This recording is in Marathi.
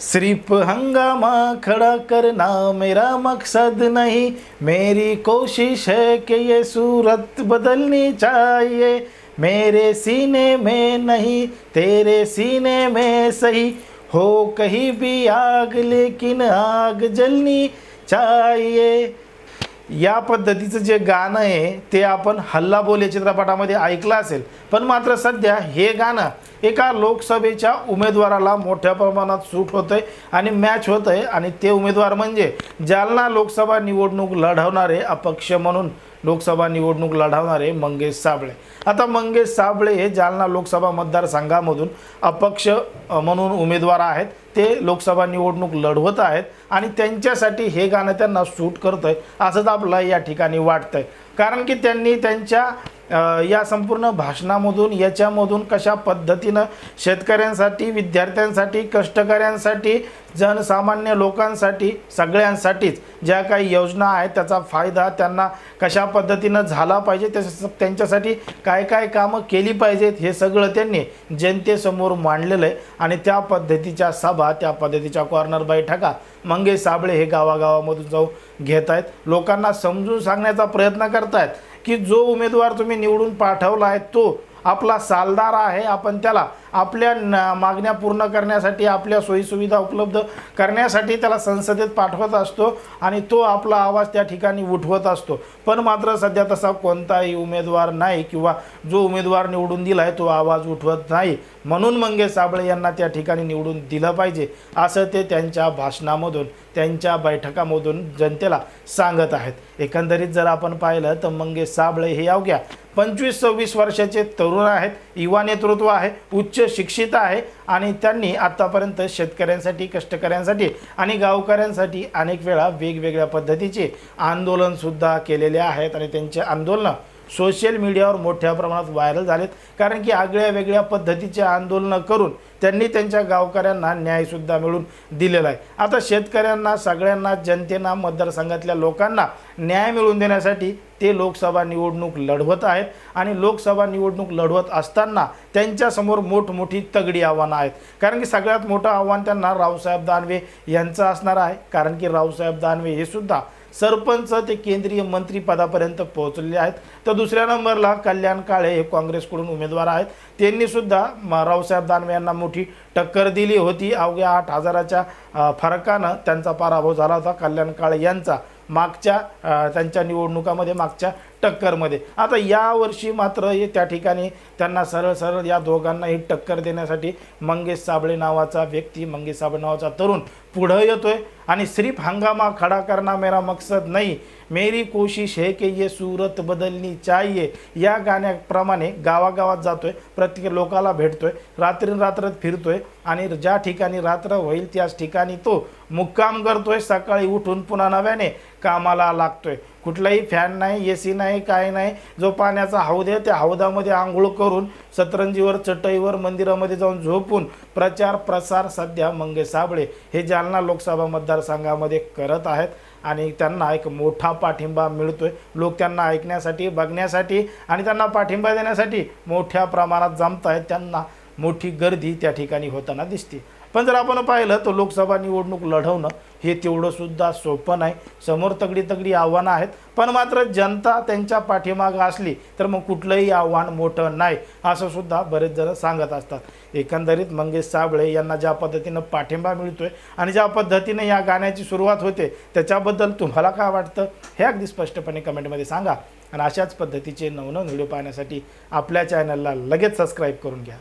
सिर्फ़ हंगामा खड़ा करना मेरा मकसद नहीं। मेरी कोशिश है कि ये सूरत बदलनी चाहिए। मेरे सीने में नहीं, तेरे सीने में सही। हो कहीं भी आग, लेकिन आग जलनी चाहिए। या पद्धतीचं जे गाणं आहे ते आपण हल्ला बोल या चित्रपटामध्ये ऐकलं असेल. पण मात्र सध्या हे गाणं एका लोकसभेच्या उमेदवाराला मोठ्या प्रमाणात सूट होतंय आणि मॅच होतंय. आणि ते उमेदवार म्हणजे जालना लोकसभा निवडणूक लढवणारे अपक्ष म्हणून लोकसभा निवडणूक लढवणारे मंगेश साबळे. आता मंगेश साबळे हे जालना लोकसभा मतदारसंघामधून अपक्ष म्हणून उमेदवार आहेत. ते लोकसभा निवडणूक लढवत आहेत आणि त्यांच्यासाठी हे गाणं त्यांना सूट करतं आहे असंच आपलं या ठिकाणी वाटतं आहे कारण की त्यांनी त्यांच्या या संपूर्ण भाषणामधून याच्यामधून कशा पद्धतीनं शेतकऱ्यांसाठी विद्यार्थ्यांसाठी कष्टकऱ्यांसाठी जनसामान्य लोकांसाठी सगळ्यांसाठीच ज्या काही योजना आहेत त्याचा फायदा त्यांना कशा पद्धतीनं झाला पाहिजे त्याच्या त्यांच्यासाठी काय काय कामं केली पाहिजेत हे सगळं त्यांनी जनतेसमोर मांडलेलं आहे. आणि त्या पद्धतीच्या सभा त्या पद्धतीच्या कॉर्नर बैठका मंगेश साबळे हे गावागावामधून जाऊन घेत आहेत. लोकांना समजून सांगण्याचा प्रयत्न करतायत. की जो उमेदवार तुम्ही निवडून पाठवला आहे तो आपला सालदार आहे आपण त्याला आपल्या न- मागण्या पूर्ण करण्यासाठी आपल्या सोयीसुविधा उपलब्ध करण्यासाठी त्याला संसदेत पाठवत असतो आणि तो आपला आवाज त्या ठिकाणी उठवत असतो. पण मात्र सध्या तसा कोणताही उमेदवार नाही किंवा जो उमेदवार निवडून दिला आहे तो आवाज उठवत नाही. म्हणून मंगेश साबळे यांना त्या ठिकाणी निवडून दिलं पाहिजे असं ते त्यांच्या भाषणामधून त्यांच्या बैठकामधून जनतेला सांगत आहेत. एकंदरीत जर आपण पाहिलं तर मंगेश साबळे हे अवघ्या पंचवीस सव्वीस वर्षाचे तरुण आहेत युवा नेतृत्व आहे उच्च शिक्षित आहे आणि त्यांनी आत्तापर्यंत शेतकऱ्यांसाठी कष्टकऱ्यांसाठी आणि गावकऱ्यांसाठी अनेक वेळा वेगवेगळ्या पद्धतीचे आंदोलनसुद्धा केलेले आहेत आणि त्यांचे आंदोलनं सोशल मीडियावर मोठ्या प्रमाणात व्हायरल झालेत. कारण की आगळ्या वेगळ्या पद्धतीचे आंदोलनं करून त्यांनी त्यांच्या गावकऱ्यांना न्यायसुद्धा मिळून दिलेला आहे. आता शेतकऱ्यांना सगळ्यांना जनतेना मतदारसंघातल्या लोकांना न्याय मिळवून देण्यासाठी ते लोकसभा निवडणूक लढवत आहेत. आणि लोकसभा निवडणूक लढवत असताना त्यांच्यासमोर मोठमोठी तगडी आव्हानं आहेत. कारण की सगळ्यात मोठं आव्हान त्यांना रावसाहेब दानवे यांचं असणार आहे. कारण की रावसाहेब दानवे हे सुद्धा सरपंच ते केंद्रीय मंत्रीपदापर्यंत पोहोचलेले आहेत. तर दुसऱ्या नंबरला कल्याण काळे हे काँग्रेसकडून उमेदवार आहेत. त्यांनी सुद्धा म- रावसाहेब दानवे यांना मोठी टक्कर दिली होती. अवघ्या आठ हजाराच्या फरकानं त्यांचा पराभव झाला होता. कल्याण काळे यांचा मागच्या त्यांच्या निवडणुकामध्ये मागच्या टक्करमध्ये. आता यावर्षी मात्र हे त्या ठिकाणी त्यांना सरळ सरळ या दोघांनाही टक्कर देण्यासाठी मंगेश साबळे नावाचा व्यक्ती मंगेश साबळे नावाचा तरुण पुढं येतोय. आणि सिर्फ हंगामा खडा करना मेरा मकसद नाही. मेरी कोशिश है की ये सूरत बदलनी चाहिए. या गाण्याप्रमाणे गावागावात जातोय. प्रत्येक लोकाला भेटतोय. रात्री फिरतोय. आणि ज्या ठिकाणी रात्र होईल त्याच ठिकाणी तो मुक्काम करतोय. सकाळी उठून पुन्हा नव्याने कामाला लागतोय. कुठलाही फॅन नाही ए सी नाही काय नाही जो पाण्याचा हौद आहे त्या हौदामध्ये आंघोळ करून सतरंजीवर चटईवर मंदिरामध्ये जाऊन झोपून प्रचार प्रसार सध्या मंगेश साबळे हे जालना लोकसभा मतदारसंघामध्ये करत आहेत आणि त्यांना एक मोठा पाठिंबा मिळतोय. लोक त्यांना ऐकण्यासाठी बघण्यासाठी आणि त्यांना पाठिंबा देण्यासाठी मोठ्या प्रमाणात जमत आहेत. त्यांना मोठी गर्दी त्या ठिकाणी होताना दिसते. पण जर आपण पाहिलं तर लोकसभा निवडणूक लढवणं हे तेवढंसुद्धा सोपं नाही. समोर तगडी तगडी आव्हानं आहेत पण मात्र जनता त्यांच्या पाठीमागं असली तर मग कुठलंही आव्हान मोठं नाही असं सुद्धा बरेच जण सांगत असतात. एकंदरीत मंगेश साबळे यांना ज्या पद्धतीनं पाठिंबा मिळतोय आणि ज्या पद्धतीनं या गाण्याची सुरुवात होते त्याच्याबद्दल तुम्हाला काय वाटतं? हे अगदी स्पष्टपणे कमेंटमध्ये सांगा. आणि अशाच पद्धतीचे नवनव व्हिडिओ पाहण्यासाठी आपल्या चॅनलला लगेच सबस्क्राईब करून घ्या.